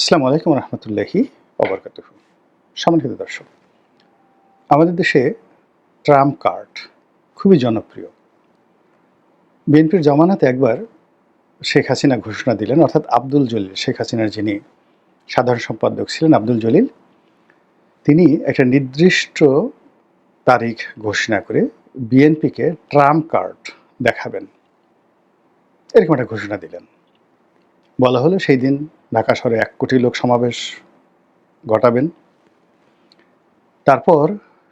আসসালামু আলাইকুম রহমতুল্লাহি অবরকাত সম্মানিত দর্শক, আমাদের দেশে ট্রাম্প কার্ড খুবই জনপ্রিয়। বিএনপির জমানাতে একবার শেখ হাসিনা ঘোষণা দিলেন, অর্থাৎ আব্দুল জলিল, শেখ হাসিনার যিনি সাধারণ সম্পাদক ছিলেন আব্দুল জলিল, তিনি একটা নির্দিষ্ট তারিখ ঘোষণা করে বিএনপিকে ট্রাম্প কার্ড দেখাবেন। এরকম একটা ঘোষণা দিলেন। বলা হলো সেই দিন ঢাকা শহরে এক কোটি লোক সমাবেশ ঘটাবেন। তারপর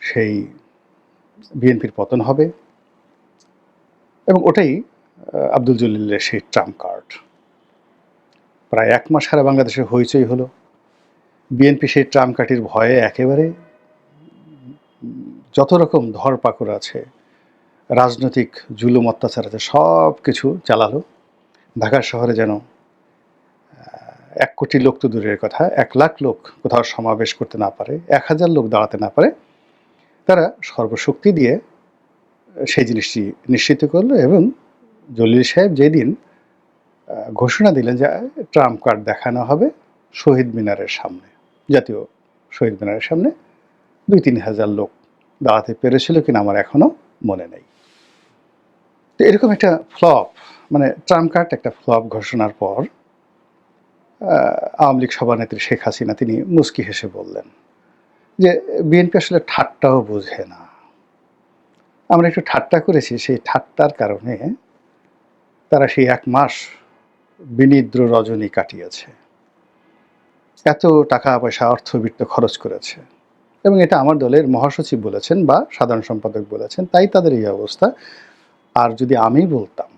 সেই বিএনপির পতন হবে এবং ওটাই আব্দুল জলিলের সেই ট্রাম্প কার্ড। প্রায় এক মাস সারা বাংলাদেশে হইচই হলো। বিএনপি সেই ট্রাম্প কার্ডের ভয়ে একেবারে যত রকম ধরপাকড় আছে, রাজনৈতিক জুলুম, অত্যাচার আছে সব কিছু চালালো। ঢাকা শহরে যেন এক কোটি লোক তো দূরের কথা, এক লাখ লোক কোথাও সমাবেশ করতে না পারে, এক হাজার লোক দাঁড়াতে না পারে। তারা সর্বশক্তি দিয়ে সেই জিনিসটি নিশ্চিত করল এবং জলিল সাহেব যেদিন ঘোষণা দিলেন যে ট্রাম্প কার্ড দেখানো হবে শহীদ মিনারের সামনে, জাতীয় শহীদ মিনারের সামনে, দুই তিন হাজার লোক দাঁড়াতে পেরেছিল কিনা আমার এখনও মনে নেই। তো এরকম একটা ফ্লপ মানে ট্রাম্প কার্ড একটা ফ্লপ ঘোষণার পর আওয়ামী লীগ সভানেত্রী শেখ হাসিনা, তিনি মুস্কি হেসে বললেন যে, বিএনপি আসলে ঠাট্টাও বোঝে না। আমরা একটু ঠাট্টা করেছি, সেই ঠাট্টার কারণে তারা সেই এক মাস বিনিদ্র রজনী কাটিয়েছে। এত টাকা পয়সা, অর্থবিত্ত খরচ করেছে। এবং এটা আমার দলের মহাসচিব বলেছেন বা সাধারণ সম্পাদক বলেছেন, তাই তাদের এই অবস্থা। আর যদি আমি বলতাম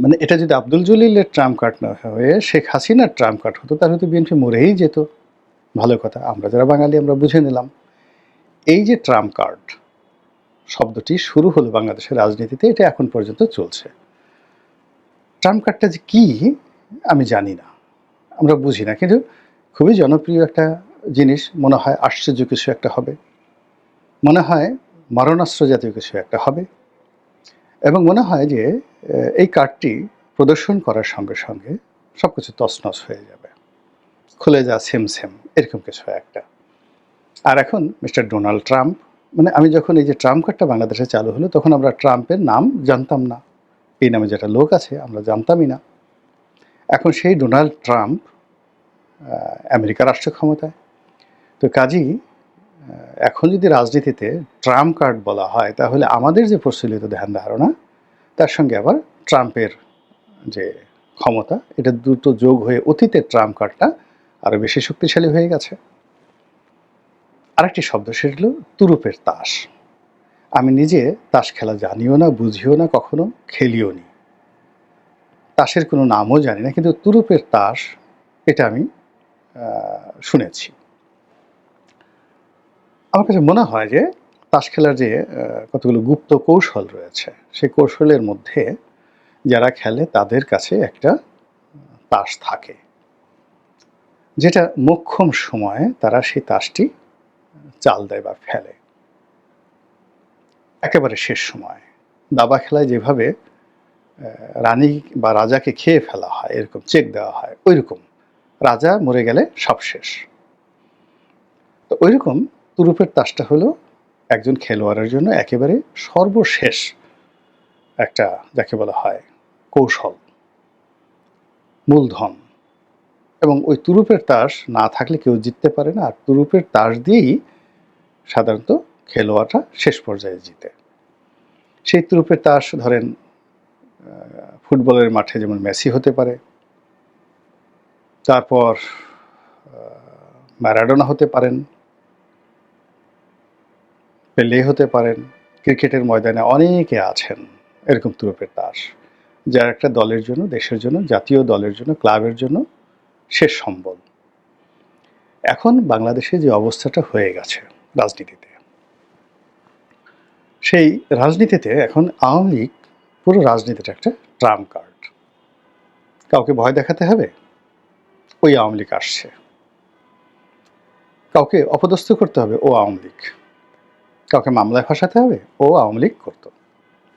মানে এটা যদি আব্দুল জলিলের ট্রাম্প কার্ড না হয়ে শেখ হাসিনার ট্রাম্প কার্ড হতো, তাহলে তো বিএনপি মরেই যেত। ভালো কথা, আমরা যারা বাঙালি, আমরা বুঝে নিলাম। এই যে ট্রাম্প কার্ড, শব্দটি শুরু হলো বাংলাদেশের রাজনীতিতে, এটা এখন পর্যন্ত চলছে। ট্রাম্প কার্ডটা যে কী, আমি জানি না। আমরা বুঝি না, কিন্তু খুবই জনপ্রিয় একটা জিনিস, মনে হয় আশ্চর্য কিছু একটা হবে। মনে হয় মারণাস্ত্র জাতীয় কিছু একটা হবে। এবং মনে হয় যে এই কার্ডটি প্রদর্শন করার সঙ্গে সঙ্গে সব কিছু তছনছ হয়ে যাবে। খুলে যা সেম সেম এরকম কিছু একটা। আর এখন মিস্টার ডোনাল্ড ট্রাম্প মানে আমি যখন এই যে ট্রাম্প কার্ডটা বাংলাদেশে চালু হলো তখন আমরা ট্রাম্পের নাম জানতাম না। এই নামে যেটা লোক আছে আমরা জানতামই না। এখন সেই ডোনাল্ড ট্রাম্প আমেরিকা রাষ্ট্র ক্ষমতায়। তো আহ, এখন যদি রাজনীতিতে ট্রাম্প কার্ড বলা হয়, তাহলে আমাদের যে প্রচলিত ধ্যান ধারণা, তার সঙ্গে আবার ট্রাম্পের যে ক্ষমতা, এটা দুটো যোগ হয়ে অতীতের ট্রাম্প কার্ডটা আরও বেশি শক্তিশালী হয়ে গেছে। আরেকটি শব্দ, সেটা হলো তুরুপের তাস। আমি নিজে তাস খেলা জানিও না, বুঝিও না, কখনো খেলিও নি। তাসের কোনো নামও জানি না, কিন্তু তুরুপের তাস, এটা আমি শুনেছি। আমার কাছে মনে হয় যে তাস খেলার যে কতগুলো গুপ্ত কৌশল রয়েছে, সেই কৌশলের মধ্যে যারা খেলে তাদের কাছে একটা তাস থাকে। যেটা মোক্ষম সময়ে তারা সেই তাসটি চাল দেয় বা ফেলে। একেবারে শেষ সময়। দাবা খেলায় যেভাবে রানী বা রাজাকে খেয়ে ফেলা হয়, এরকম চেক দেওয়া হয়, ওইরকম। রাজা মরে গেলে সব শেষ। তো ওই রকম তুরুপের তাসটা হলো একজন খেলোয়াড়ের জন্য একেবারে সর্বশেষ একটা, যাকে বলা হয় কৌশল, মূলধন। এবং ওই তুরুপের তাস না থাকলে কেউ জিততে পারে না। আর তুরুপের তাস দিয়েই সাধারণত খেলোয়াড়রা শেষ পর্যায়ে জিতে। সেই তুরুপের তাস ধরেন ফুটবলের মাঠে যেমন মেসি হতে পারে, তারপর ম্যারাডোনা হতে পারেন পেলে হতে পারেন, ক্রিকেটের ময়দানে অনেকে আছেন, এরকম তুরুপের তাস, যার একটা দলের জন্য, দেশের জন্য, জাতীয় দলের জন্য, ক্লাবের জন্য শেষ সম্বল। এখন বাংলাদেশে যে অবস্থাটা হয়ে গেছে রাজনীতিতে, সেই রাজনীতিতে এখন আওয়ামী লীগ পুরো রাজনীতিটা একটা ট্রাম কার্ড। কাউকে ভয় দেখাতে হবে? ওই আওয়ামী লীগ আসছে। কাউকে অপদস্থ করতে হবে? ও আওয়ামী লীগ। কাউকে মামলায় ফাঁসাতে হবে, ও আওয়ামী লীগ করতো।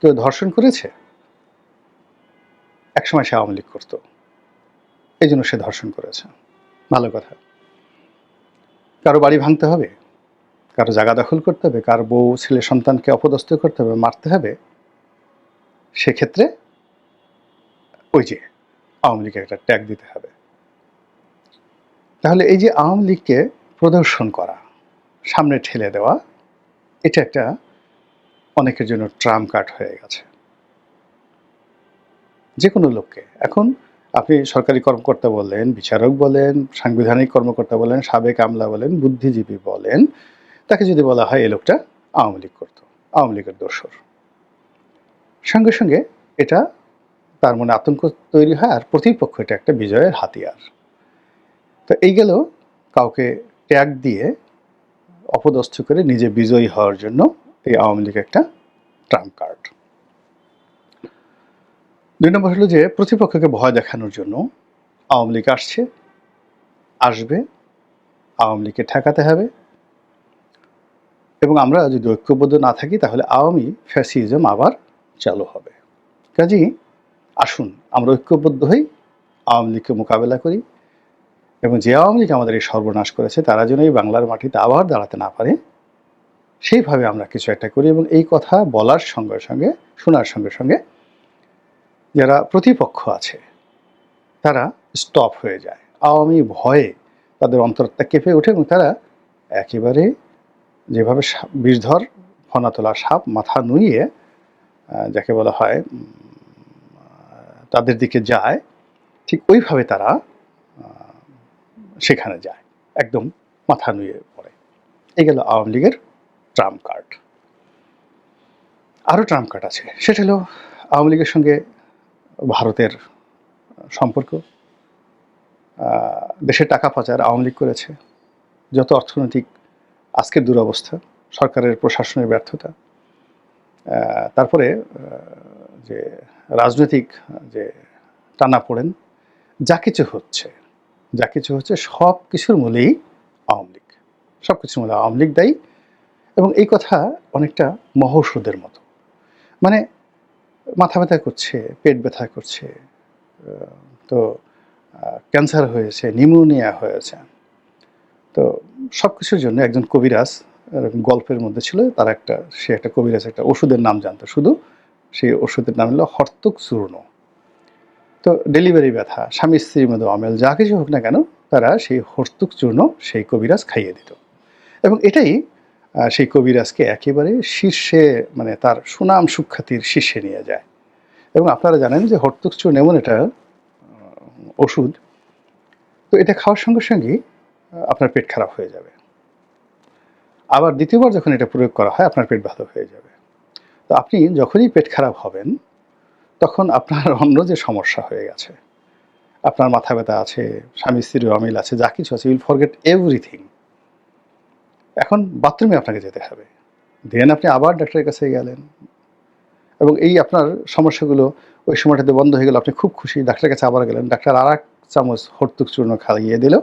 কেউ ধর্ষণ করেছে? একসময় সে আওয়ামী লীগ করতো। এই জন্য সে ধর্ষণ করেছে। ভালো কথা। কারও বাড়ি ভাঙতে হবে, কারও জায়গা দখল করতে হবে, কার বউ, ছেলে, সন্তানকে অপদস্থ করতে হবে, মারতে হবে, সেক্ষেত্রে ওই যে আওয়ামী লীগের একটা ট্যাগ দিতে হবে। তাহলে এই যে আওয়ামী লীগকে প্রদর্শন করা, সামনে ঠেলে দেওয়া এটা একটা অনেকের জন্য ট্রাম কার্ড হয়ে গেছে। যে কোনো লোককে। এখন আপনি সরকারি কর্মকর্তা বলেন, বিচারক বলেন, সাংবিধানিক কর্মকর্তা বলেন, সাবেক আমলা বলেন, বুদ্ধিজীবী বলেন, তাকে যদি বলা হয় এই লোকটা আওয়ামী লীগ করতো, আওয়ামী লীগের দোসর। সঙ্গে সঙ্গে এটা তার মনে আতঙ্ক তৈরি হয় আর প্রতিপক্ষ এটা একটা বিজয়ের হাতিয়ার। তো এই গেল কাউকে ট্যাগ দিয়ে অপদস্থ করে নিজে বিজয়ী হওয়ার জন্য এই আওয়ামী লীগ একটা ট্রাম্প কার্ড। দুই নম্বর হলো যে প্রতিপক্ষকে ভয় দেখানোর জন্য আওয়ামী লীগ আসছে, আসবে, আওয়ামী লীগকে ঠেকাতে হবে। এবং আমরা যদি ঐক্যবদ্ধ না থাকি, তাহলে আওয়ামী ফ্যাসিজম আবার চালু হবে। কাজেই আসুন, আমরা ঐক্যবদ্ধ হই, আওয়ামী লীগকে মোকাবেলা করি। এবং যে আওয়ামী লীগ আমাদের এই সর্বনাশ করেছে, তারা যেন এই বাংলার মাটিতে আবার দাঁড়াতে না পারে, সেইভাবে আমরা কিছু একটা করি এবং এই কথা বলার সঙ্গে সঙ্গে, শোনার সঙ্গে সঙ্গে যারা প্রতিপক্ষ আছে, তারা স্টপ হয়ে যায়। আওয়ামী ভয়ে তাদের অন্তরটা কেঁপে ওঠে এবং তারা একেবারে যেভাবে বিষধর ফনা তোলা সাপ মাথা নুইয়ে যাকে বলা হয় তাদের দিকে যায়, ঠিক ওইভাবে তারা সেখানে যায়, একদম মাথা নুয়ে পড়ে। এই গেল আওয়ামী লীগের ট্রাম্প কার্ড। আরও ট্রাম্প কার্ড আছে, সেটা হলো আওয়ামী লীগের সঙ্গে ভারতের সম্পর্ক। দেশের টাকা পাচার আওয়ামী লীগ করেছে, যত অর্থনৈতিক আজকের দুরবস্থা, সরকারের প্রশাসনের ব্যর্থতা। তারপরে যে রাজনৈতিক যে টানা পড়েন, যা কিছু হচ্ছে যা কিছু হচ্ছে সব কিছুর মূলেই আওয়ামী লীগ। সব কিছুর মূলে আওয়ামী লীগ দায়ী এবং এই কথা অনেকটা মহৌষধের মতো। মানে মাথা ব্যথা করছে, পেট ব্যথা করছে তো ক্যান্সার হয়েছে, নিউমোনিয়া হয়েছে। তো সব কিছুর জন্য একজন কবিরাজ গল্পের মধ্যে ছিল, তার একটা, সে একটা কবিরাজ, একটা ওষুধের নাম জানতো। শুধু সেই ওষুধের নাম হলো হর্তক চূর্ণ। তো ডেলিভারি ব্যথা, স্বামী স্ত্রীর মধ্যে অমেল, যা কিছু হোক না কেন, তারা সেই হর্তুক চূর্ণ সেই কবিরাজ খাইয়ে দিত। এবং এটাই সেই কবিরাজকে একেবারে শীর্ষে মানে তার সুনাম সুখ্যাতির শীর্ষে নিয়ে যায়। এবং আপনারা জানেন যে হর্তুক চূর্ণ এমন এটা ওষুধ। তো এটা খাওয়ার সঙ্গে সঙ্গেই আপনার পেট খারাপ হয়ে যাবে। আবার দ্বিতীয়বার যখন এটা প্রয়োগ করা হয়, আপনার পেট ভালো হয়ে যাবে। তো আপনি যখনই পেট খারাপ হবেন তখন আপনার অন্য যে সমস্যা হয়ে গেছে, আপনার মাথা ব্যথা আছে, স্বামী স্ত্রীর অমিল আছে, যা কিছু আছে উইল ফরগেট এভরিথিং এখন বাথরুমে আপনাকে যেতে হবে। দেন আপনি আবার ডাক্তারের কাছে গেলেন। এবং এই আপনার সমস্যাগুলো ওই সময়টাতে বন্ধ হয়ে গেল, আপনি খুব খুশি, ডাক্তারের কাছে আবার গেলেন, ডাক্তার আর এক চামচ হর্তুক চূর্ণ খাইয়ে দিল,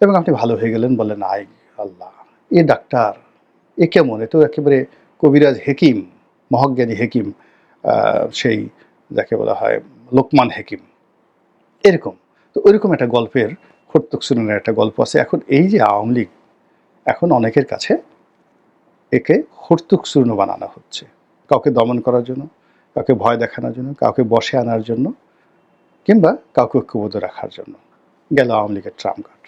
এবং আপনি ভালো হয়ে গেলেন, বললেন, আই আল্লাহ, এ ডাক্তার, এ কেমন? এ তো একেবারে কবিরাজ হেকিম, মহাজ্ঞানী হেকিম সেই যাকে বলা হয় লোকমান হেকিম। এরকম। তো ওইরকম একটা গল্পের হর্তুক চূর্ণের একটা গল্প আছে। এখন এই যে আওয়ামী লীগ, এখন অনেকের কাছে একে হর্তুক চূর্ণ বানানো হচ্ছে। কাউকে দমন করার জন্য, কাউকে ভয় দেখানোর জন্য, কাউকে বসে আনার জন্য, কিংবা কাউকে ঐক্যবদ্ধ রাখার জন্য। গেল আওয়ামী লীগের ট্রাম কার্ড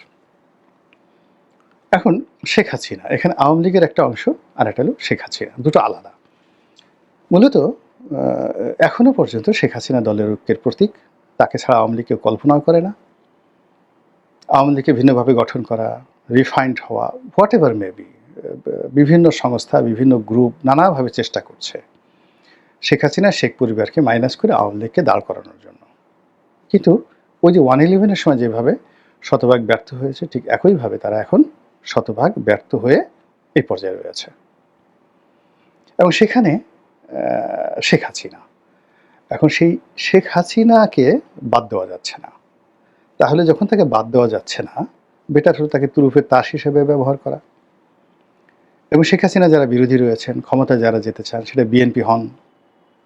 এখন শেখ হাসিনা, এখানে আওয়ামী লীগের একটা অংশ আর একটা হলো শেখ হাসিনা। দুটো আলাদা। মূলত আহ, এখনও পর্যন্ত শেখ হাসিনা দলের ঐক্যের প্রতীক। তাকে ছাড়া আওয়ামী লীগ কেউ কল্পনাও করে না। আওয়ামী লীগকে ভিন্নভাবে গঠন করা রিফাইন্ড হওয়া হোয়াট এভার মেবি বিভিন্ন সংস্থা বিভিন্ন গ্রুপ নানাভাবে চেষ্টা করছে। শেখ হাসিনা শেখ পরিবারকে মাইনাস করে আওয়ামী লীগকে দাঁড় করানোর জন্য। কিন্তু ওই যে ওয়ান ইলেভেনের সময় যেভাবে শতভাগ ব্যর্থ হয়েছে ঠিক একইভাবে তারা এখন শতভাগ ব্যর্থ হয়ে এই পর্যায়ে রয়েছে। এবং সেখানে শেখ হাসিনা। এখন সেই শেখ হাসিনাকে বাদ দেওয়া যাচ্ছে না। তাহলে যখন তাকে বাদ দেওয়া যাচ্ছে না বেটার হলো তাকে তুরুপের তাস হিসেবে ব্যবহার করা। এবং শেখ হাসিনা যারা বিরোধী রয়েছেন, ক্ষমতায় যারা যেতে চান, সেটা বিএনপি হন,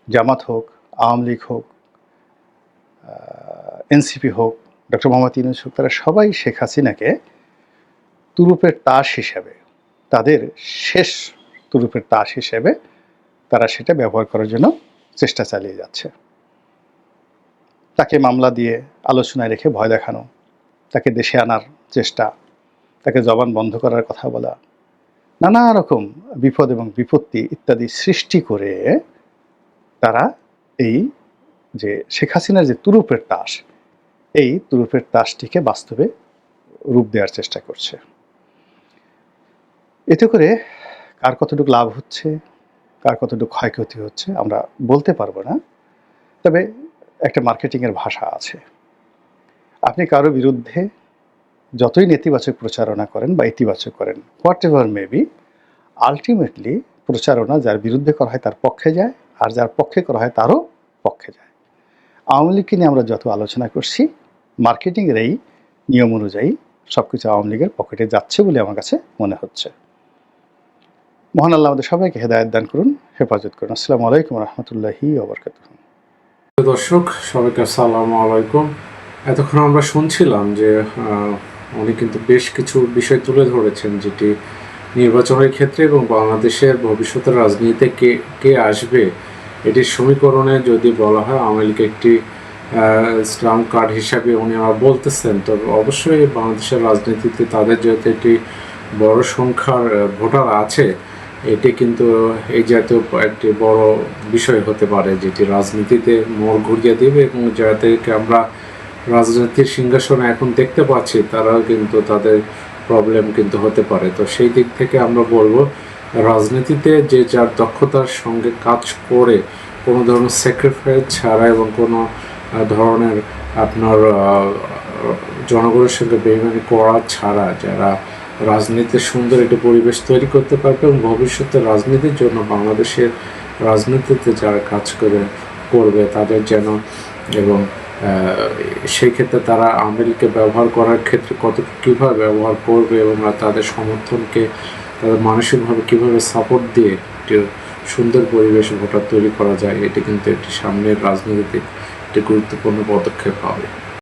জামাত হোক, আওয়ামী লীগ হোক এনসিপি হোক, ডক্টর মোহাম্মদ ইউনুস হোক, তারা সবাই শেখ হাসিনাকে তুরুপের তাস হিসেবে, তাদের শেষ তুরুপের তাস হিসেবে তারা সেটা ব্যবহার করার জন্য চেষ্টা চালিয়ে যাচ্ছে। তাকে মামলা দিয়ে আলোচনায় রেখে ভয় দেখানো, তাকে দেশে আনার চেষ্টা, তাকে জবান বন্ধ করার কথা বলা, নানা রকম বিপদ এবং বিপত্তি ইত্যাদি সৃষ্টি করে তারা এই যে শেখ হাসিনার যে তুরুপের তাস, এই তুরুপের তাসটিকে বাস্তবে রূপ দেওয়ার চেষ্টা করছে। এতে করে কার কতটুকু লাভ হচ্ছে? কার কতটুকু ক্ষয়ক্ষতি হচ্ছে, আমরা বলতে পারব না। তবে একটা মার্কেটিংয়ের ভাষা আছে। আপনি কারও বিরুদ্ধে যতই নেতিবাচক প্রচারণা করেন বা ইতিবাচক করেন হোয়াট এভার মেবি আলটিমেটলি প্রচারণা যার বিরুদ্ধে করা হয় তার পক্ষে যায়, আর যার পক্ষে করা হয় তারও পক্ষে যায়। আওয়ামী লীগকে নিয়ে আমরা যত আলোচনা করছি মার্কেটিংয়ের এই নিয়ম অনুযায়ী সব কিছু আওয়ামী লীগের পকেটে যাচ্ছে বলে আমার কাছে মনে হচ্ছে। মহান আল্লাহ আমাদের সবাইকে হেদায়ত দান করুন, হেফাজত করুন। আসসালামু আলাইকুম রহমতুল্লাহি ওবরকাত দর্শক, সবাইকে আসসালামু আলাইকুম। এতক্ষণ আমরা শুনছিলাম যে উনি কিন্তু বেশ কিছু বিষয় তুলে ধরেছেন যেটি নির্বাচনের ক্ষেত্রে এবং বাংলাদেশের ভবিষ্যতের রাজনীতিতে কে কে আসবে, এটির সমীকরণে যদি বলা হয়, আওয়ামী লীগ একটি স্ট্রাম কার্ড হিসাবে উনি আমার বলতেছেন। তবে অবশ্যই বাংলাদেশের রাজনীতিতে তাদের যেহেতু একটি বড় সংখ্যার ভোটার আছে এটি কিন্তু এই জাতীয় একটি বড় বিষয় হতে পারে যেটি রাজনীতিতে মোড় ঘুরিয়ে দেবে এবং যাদেরকে আমরা রাজনীতির সিংহাসনে এখন দেখতে পাচ্ছি, তারাও কিন্তু তাদের প্রবলেম কিন্তু হতে পারে। তো সেই দিক থেকে আমরা বলব, রাজনীতিতে যে যার দক্ষতার সঙ্গে কাজ করে কোনো ধরনের স্যাক্রিফাইস ছাড়া এবং কোনো ধরনের আপনার জনগণের সঙ্গে বেইমানি করা ছাড়া যারা রাজনীতির সুন্দর একটি পরিবেশ তৈরি করতে পারবে এবং ভবিষ্যতে রাজনীতির জন্য বাংলাদেশের রাজনীতিতে যারা কাজ করে, করবে তাদের যেন এবং সেই ক্ষেত্রে তারা লীগকে ব্যবহার করার ক্ষেত্রে কত কীভাবে ব্যবহার করবে এবং তাদের সমর্থনকে, তাদের মানসিকভাবে কীভাবে সাপোর্ট দিয়ে একটি সুন্দর পরিবেশ ভোটার তৈরি করা যায়, এটি কিন্তু একটি সামনের রাজনীতিতে একটি গুরুত্বপূর্ণ পদক্ষেপ হবে।